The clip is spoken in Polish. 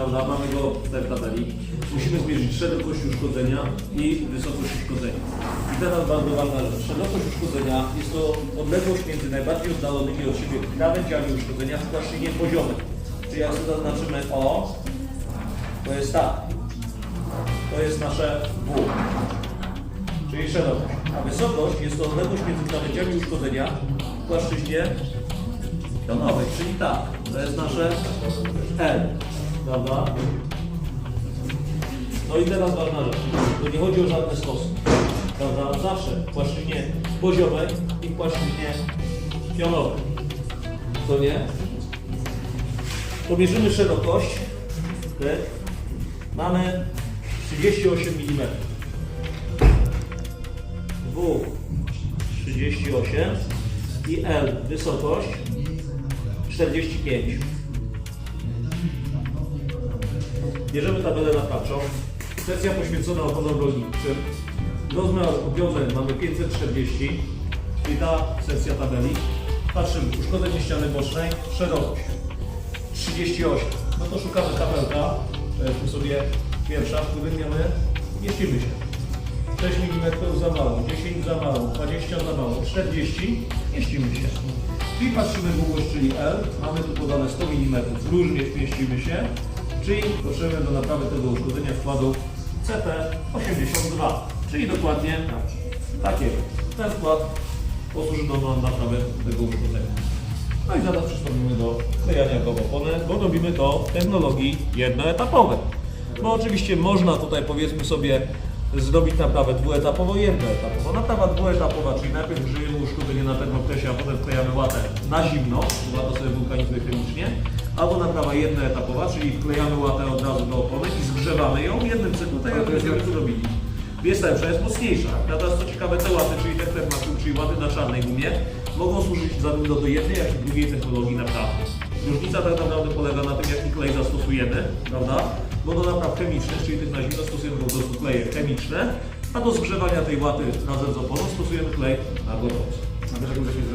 prawda, mamy go tutaj w tabeli. Musimy zmierzyć szerokość uszkodzenia i wysokość uszkodzenia. I teraz bardzo ważna rzecz. Szerokość uszkodzenia jest to odległość między najbardziej oddalonymi od siebie krawędziami uszkodzenia w płaszczyźnie poziomej. Czyli jak sobie zaznaczymy O, to jest tak. To jest nasze W. Czyli szerokość. A wysokość jest to odległość między krawędziami uszkodzenia w płaszczyźnie pionowej, czyli tak. To jest nasze L. Prawda? No i teraz ważna rzecz. To nie chodzi o żadne stosy. Prawda? Zawsze w płaszczyźnie poziomej i w płaszczyźnie pionowej. To nie? Pomierzymy szerokość. Tak? Mamy 38 mm. W 38 i L wysokość 45. Bierzemy tabelę napawczą. Sesja poświęcona oponom rolniczym. Rozmiar obwiązań mamy 540, czyli ta sesja tabeli. Patrzymy, uszkodzenie ściany bocznej, szerokość 38. No to szukamy tabelka. Jest tu sobie pierwsza, uwzględniamy, mieścimy się. 6 mm za mało, 10 za mało, 20 za mało, 40, mieścimy się. I patrzymy długość, czyli L, mamy tu podane 100 mm, różnie mieścimy się, czyli potrzebujemy do naprawy tego uszkodzenia wkładu CP82, czyli dokładnie takiego. Ten wkład posłuży do naprawy tego uszkodzenia. No i zaraz przystąpimy do klejania go w bo robimy to w technologii jednoetapowej. Bo oczywiście można tutaj powiedzmy sobie zrobić naprawę dwuetapową, jednoetapową. Naprawa dwuetapowa, czyli najpierw grzejemy uszkodzenie na termopresie, a potem wklejamy łatę na zimno, łata sobie wulkanizuje chemicznie. Albo naprawa jednoetapowa, czyli wklejamy łatę od razu do opony i zgrzewamy ją w jednym cyklu, tak jak będziemy tu robili. Jest lepsza, jest mocniejsza. Natomiast co ciekawe, te łaty, czyli te termakum, czyli łaty na czarnej gumie, mogą służyć zarówno do jednej, jak i drugiej technologii naprawy. Różnica tak naprawdę polega na tym, jaki klej zastosujemy, prawda? Bo do napraw chemicznych, czyli tych na zimno, stosujemy po prostu kleje chemiczne, a do zgrzewania tej łaty razem z oponą stosujemy klej na gorąco. A wiesz, jak?